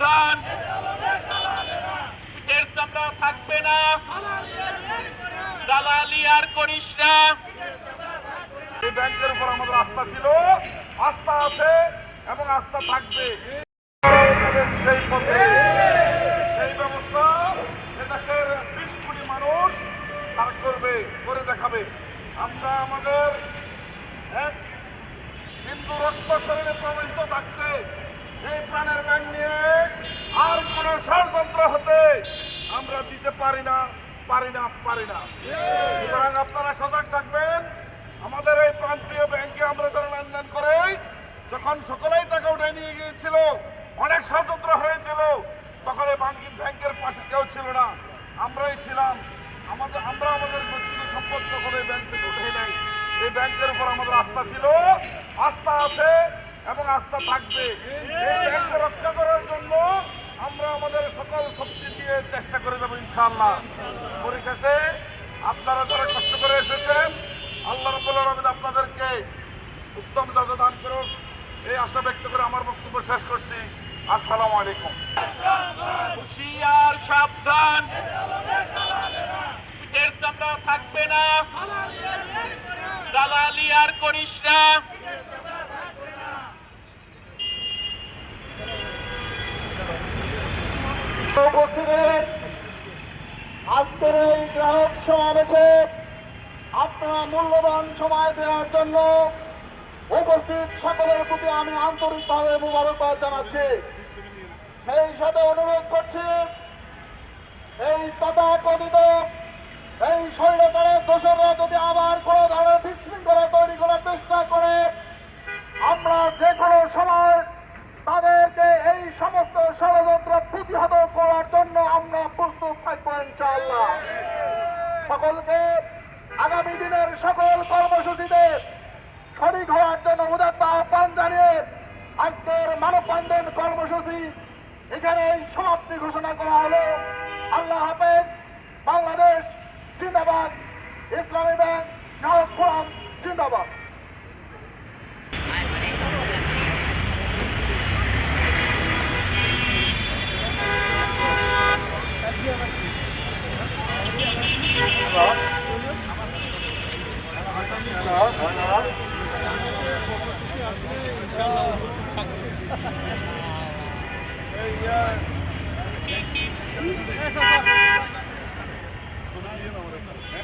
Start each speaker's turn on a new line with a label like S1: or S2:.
S1: সাবধান পিঠের চামড়া থাকবে না। দালালি আর করিস না।
S2: এই ব্যাংকের উপর আমাদের আস্থা ছিল। আস্থা আছে এবং আস্থা থাকবে। সেই পথে সেই ব্যবস্থা এদেশের বিশ কোটি মানুষ তার করবে, করে দেখাবে। আমরা আমাদের এক হিন্দু রক্ত শরীরে প্রবেশিত থাকতে এই প্রাণের ষড়যন্ত্র হতে আমরা দিতে পারি না পারি না পারি না। সুতরাং আপনারা সজাগ থাকবেন। আমাদের এই প্রান্তীয় ব্যাংকে আমরা যারা লেনদেন করে, যখন সকলেই টাকা উঠে নিয়ে গিয়েছিল, অনেক ষড়যন্ত্র হয়েছিল, তখন এই ব্যাংকিং ব্যাংকের পাশে কেউ ছিল না। আমরাই ছিলাম। আমাদের, আমরা আমাদের গচ্ছিত সম্পদ তখন এই ব্যাংক থেকে উঠে নেই। এই ব্যাংকের উপর আমাদের আস্থা ছিল। আস্থা আছে এবং আস্থা থাকবে। এই ব্যাংকে রক্ষা করার জন্য আমরা আমাদের সকল শক্তি দিয়ে চেষ্টা করে যাব ইনশাআল্লাহ। পরিশেষে আপনারা যারা কষ্ট করে এসেছেন আল্লাহ রব্বুল আলামিন আপনাদেরকে উত্তম যাজা দান করুক। এই আশা ব্যক্ত করে আমার বক্তব্য শেষ করছি। আসসালামু আলাইকুম।
S1: হুশিয়ার সাবধান। পিঠের চামড়া থাকবে না। দালালি আর করিস না।
S3: উপস্থিত আজকের এই গ্রাহক সমাবেশে আপনারা মূল্যবান সময় দেওয়ার জন্য উপস্থিত সকলের প্রতি আমি আন্তরিকভাবে মোবারকবাদ জানাচ্ছি। সেই সাথে অনুরোধ করছি, এই তথাকথিত এই স্বৈরাচারের দোষররা যদি আবার কোনো ধরনের বিশৃঙ্খলা তৈরি করার চেষ্টা করে, আমরা যে কোনো সময় তাদেরকে এই সমস্ত ষড়যন্ত্র প্রতিহত অভিযান কর্মসূচি এখানে সমাপ্তি ঘোষণা করা হলো আল্লাহ হাফেজ, বাংলাদেশ জিন্দাবাদ, ইসলামী ব্যাংক জিন্দাবাদ Hello. Hello. Thank you.